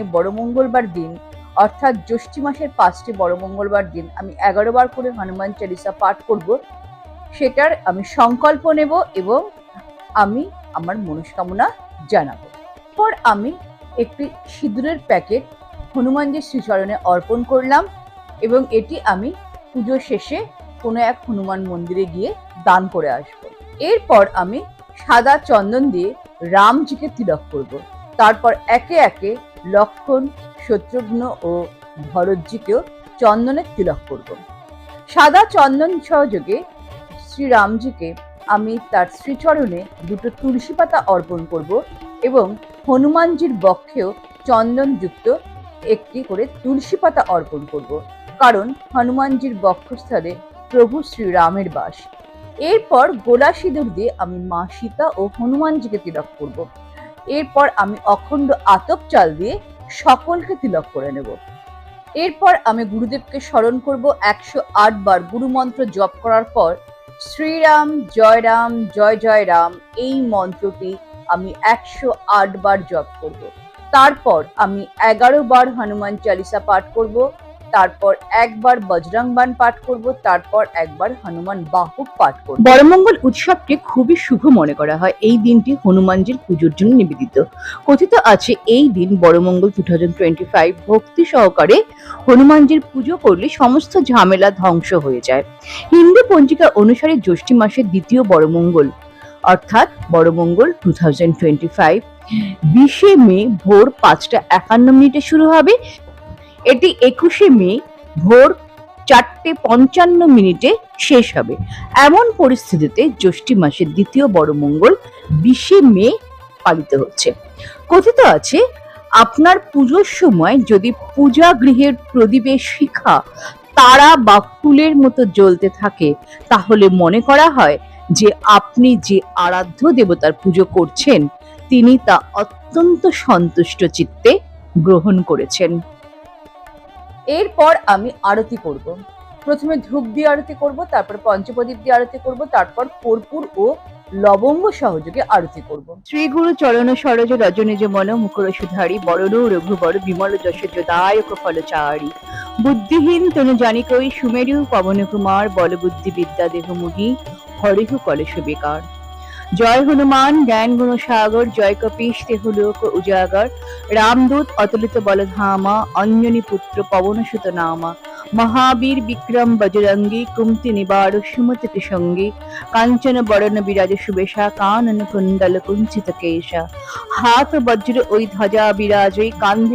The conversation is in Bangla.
বড় মঙ্গলবার দিন, অর্থাৎ জ্যৈষ্ঠী মাসের পাঁচটি বড় মঙ্গলবার দিন আমি এগারো বার করে হনুমান চালিসা পাঠ করব। সেটার আমি সংকল্প নেব এবং আমি আমার মনস্কামনা জানাব। পর আমি একটি সিঁদুরের প্যাকেট হনুমানজির শ্রীচরণে অর্পণ করলাম এবং এটি আমি পুজো শেষে কোনো এক হনুমান মন্দিরে গিয়ে দান করে আসব। এরপর আমি সাদা চন্দন দিয়ে রামজিকে তিলক করব। তারপর একে একে লক্ষণ, শত্রুঘ্ন ও ভরতজিকেও চন্দনের তিলক করব। সাদা চন্দন সহযোগে শ্রীরামজিকে আমি তার শ্রীচরণে দুটো তুলসী পাতা অর্পণ করব এবং হনুমানজির বক্ষেও চন্দনযুক্ত একটি করে তুলসী পাতা অর্পণ করব, কারণ হনুমানজির বক্ষস্থলে প্রভু শ্রীরামের বাস। এরপর গোলা সিঁদুর দিয়ে আমি মা সীতা ও হনুমানজিকে তিলক করব। এরপর আমি অখণ্ড আতপ চাল দিয়ে সকলকে তিলক করে নেব। এরপর আমি গুরুদেবকে স্মরণ করব একশো আট বার গুরুমন্ত্র জপ করার পর, শ্রীরাম, জয় রাম, জয় জয় রাম এই মন্ত্রটি আমি একশো আট বার জপ করব। তারপর আমি এগারো বার হনুমান চালিসা পাঠ করব তারপর একবার বজরং বান পাঠ করব, তারপর একবার হনুমান বাহুক পাঠ করব। বড়মঙ্গল উৎসবকে খুবই শুভ মনে করা হয়। এই দিনটি হনুমানজির পুজোর জন্য নিবেদিত। কথিত আছে, এই দিন বড়মঙ্গল টু থাউজেন্ড ভক্তি সহকারে হনুমানজির পুজো করলে সমস্ত ঝামেলা ধ্বংস হয়ে যায়। হিন্দু পঞ্জিকা অনুসারে জ্যৈষ্ঠী মাসের দ্বিতীয় বড়মঙ্গল, অর্থাৎ Badamangal two thousand twenty five বিশে মে ভোর পাঁচটা একান্ন মিনিটে শুরু হবে। এটি একুশে মে ভোর চারটে পঞ্চান্ন মিনিটে শেষ হবে। এমন পরিস্থিতিতে জ্যৈষ্ঠী মাসের দ্বিতীয় বড় মঙ্গল বিশে মে পালিত হচ্ছে। কথিত আছে, আপনার পুজোর সময় যদি পূজা গৃহের প্রদীপের শিখা তারা বা ফুলের মতো জ্বলতে থাকে, তাহলে মনে করা হয় যে আপনি যে আরাধ্য দেবতার পুজো করছেন, তিনি তা অত্যন্ত সন্তুষ্ট চিত্তে গ্রহণ করেছেন। এরপর আমি আরতি করব। প্রথমে ধূপ দিয়ে আরতি করব, তারপর পঞ্চপ্রদীপ দিয়ে আরতি করব, তারপর কর্পূর ও লবঙ্গ সহযোগে আরতি করব। শ্রী গুরু চরণ সরজ রজনীজ মন মুকুর সুধারি, বরণ রঘুবর বিমল যশ যদায়ক ফলচারি। বুদ্ধিহীন তনু জানিকই সুমেরু, পবন কুমার বল বুদ্ধি বিদ্যা দেহ মুহি, হরিহ কলেশ বেকার। জয় হনুমান, জ্ঞান গুণ সাগর জয় কপিশ দেহলোক উজাগর, রামদূত, অতুলিত বলধামা, অঞ্জনী পুত্র, পবন সুত নামা, মহাবীর বিক্রম বজরঙ্গী, কুমতি নিবার সুমতি সঙ্গী কাঞ্চন বরণ বিরাজ সুবেশা কানন কুণ্ডল কুঞ্চিত কেশা। হাত বজ্র ওই ধ্বজা বিরাজই কান্ধে